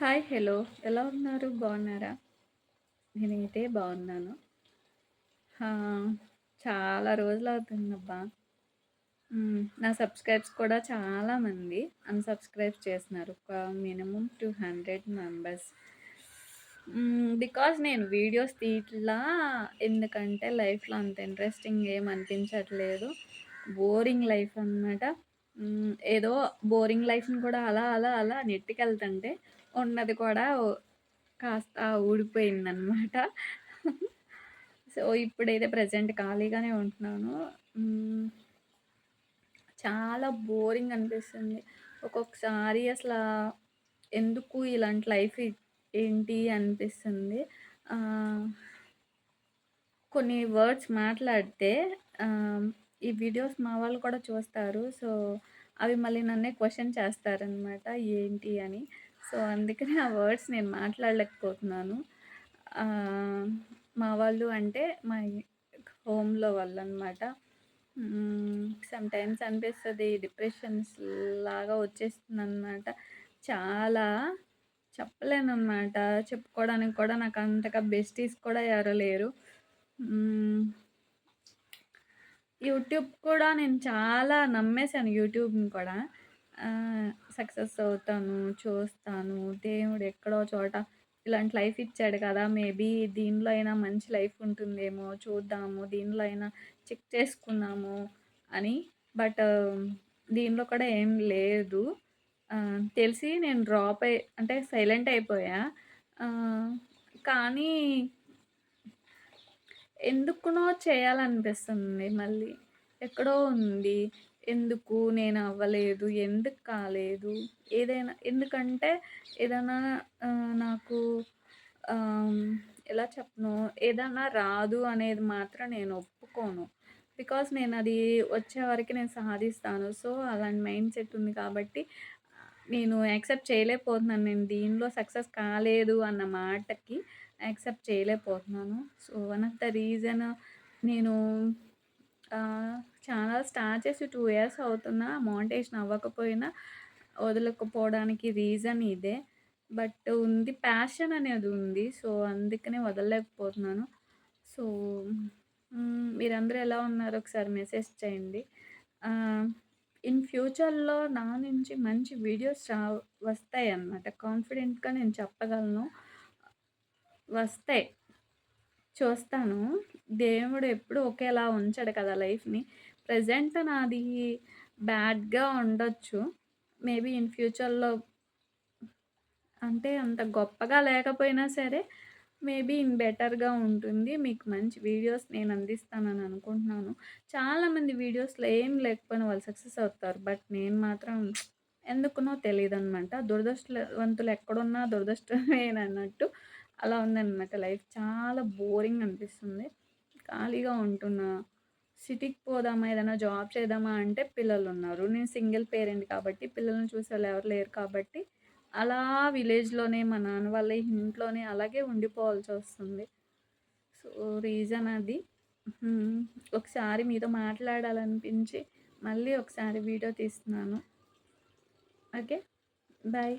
Hi hello. ఎలా ఉన్నారు? బాగున్నారా? నేనైతే బాగున్నాను. చాలా రోజులు అవుతుందబ్బా. నా సబ్స్క్రైబ్స్ కూడా చాలామంది అన్సబ్స్క్రైబ్ చేస్తున్నారు. ఒక minimum two hundred members. Because నేను వీడియోస్ తీట్లా ఎందుకంటే లైఫ్లో అంత ఇంట్రెస్టింగ్ ఏం అనిపించట్లేదు. బోరింగ్ లైఫ్ అనమాట ఏదో బోరింగ్ లైఫ్ని కూడా అలా అలా అలా నెట్టుకెళ్తుంటే ఉన్నది కూడా కాస్త ఊడిపోయిందనమాట సో ఇప్పుడైతే ప్రజెంట్ ఖాళీగానే ఉంటున్నాను. చాలా బోరింగ్ అనిపిస్తుంది. ఒక్కొక్కసారి అసలు ఎందుకు ఇలాంటి లైఫ్ ఏంటి అనిపిస్తుంది. కొన్ని వర్డ్స్ మాట్లాడితే ఈ వీడియోస్ మా వాళ్ళు కూడా చూస్తారు. సో అవి మళ్ళీ నన్నే క్వశ్చన్ చేస్తారనమాట ఏంటి అని. సో అందుకని ఆ వర్డ్స్ నేను మాట్లాడలేకపోతున్నాను. మా వాళ్ళు అంటే మా హోమ్లో వాళ్ళు అనమాట సమ్ టైమ్స్ అనిపిస్తుంది డిప్రెషన్స్ లాగా వచ్చేస్తుంది అనమాట చాలా చెప్పలేను అనమాట చెప్పుకోవడానికి కూడా నాకు అంతగా బెస్టీస్ కూడా ఎవరు లేరు. యూట్యూబ్ కూడా నేను చాలా నమ్మేశాను యూట్యూబ్ని కూడా. సక్సెస్ అవుతాను చూస్తాను దేవుడు ఎక్కడో చోట ఇలాంటి లైఫ్ ఇచ్చాడు కదా మేబీ దీనిలో అయినా మంచి లైఫ్ ఉంటుందేమో చూద్దాము దీనిలో అయినా చెక్ చేసుకుందాము అని. బట్ దీనిలో కూడా ఏం లేదు. తెలిసి నేను డ్రాప్ అయి అంటే సైలెంట్ అయిపోయా. కానీ ఎందుకునో చేయాలనిపిస్తుంది మళ్ళీ. ఎక్కడో ఉంది. ఎందుకు నేను అవ్వలేదు? ఎందుకు కాలేదు? ఏదైనా ఎందుకంటే ఏదైనా నాకు ఎలా చెప్పను? ఏదైనా రాదు అనేది మాత్రం నేను ఒప్పుకోను. బికాస్ నేను అది వచ్చే వరకు నేను సాధిస్తాను. సో అలాంటి మైండ్ సెట్ ఉంది కాబట్టి నేను యాక్సెప్ట్ చేయలేకపోతున్నాను. నేను దీనిలో సక్సెస్ కాలేదు అన్న మాటకి యాక్సెప్ట్ చేయలేకపోతున్నాను. So one of the reason నేను ఛానల్ స్టార్ట్ చేసి టూ ఇయర్స్ అవుతున్నా మౌంటేషన్ అవ్వకపోయినా వదలకపోవడానికి రీజన్ ఇదే. బట్ ఉంది ప్యాషన్ అనేది ఉంది సో అందుకనే వదలలేకపోతున్నాను. సో మీరందరూ ఎలా ఉన్నారో ఒకసారి మెసేజ్ చేయండి. ఇన్ ఫ్యూచర్లో నా నుంచి మంచి వీడియోస్ రా వస్తాయి అన్నమాట కాన్ఫిడెంట్గా నేను చెప్పగలను. వస్తాయి చూస్తాను. దేవుడు ఎప్పుడు ఒకేలా ఉంచాడు కదా లైఫ్ని. ప్రజెంట్ నాది బ్యాడ్గా ఉండొచ్చు. మేబీ ఇన్ ఫ్యూచర్లో అంటే అంత గొప్పగా లేకపోయినా సరే మేబీ ఇన్ బెటర్గా ఉంటుంది. మీకు మంచి వీడియోస్ నేను అందిస్తానని అనుకుంటున్నాను. చాలామంది వీడియోస్లో ఏం లేకపోయినా వాళ్ళు సక్సెస్ అవుతారు. బట్ నేను మాత్రం ఎందుకునో తెలియదు అనమాట దురదృష్టవంతులు ఎక్కడున్నా దురదృష్టమేనన్నట్టు అలా ఉందన్నమాట లైఫ్. చాలా బోరింగ్ అనిపిస్తుంది. ఖాళీగా ఉంటున్నా. సిటీకి పోదామా? ఏదైనా జాబ్ చేద్దామా? అంటే పిల్లలు ఉన్నారు నేను సింగిల్ పేరెంట్ కాబట్టి పిల్లల్ని చూసే వాళ్ళు ఎవరు లేరు కాబట్టి అలా విలేజ్లోనే మా నాన్న వాళ్ళ ఇంట్లోనే అలాగే ఉండిపోవాల్సి వస్తుంది. సో రీజన్ అది. ఒకసారి మీతో మాట్లాడాలనిపించి మళ్ళీ ఒకసారి వీడియో తీస్తున్నాను. ఓకే? బాయ్.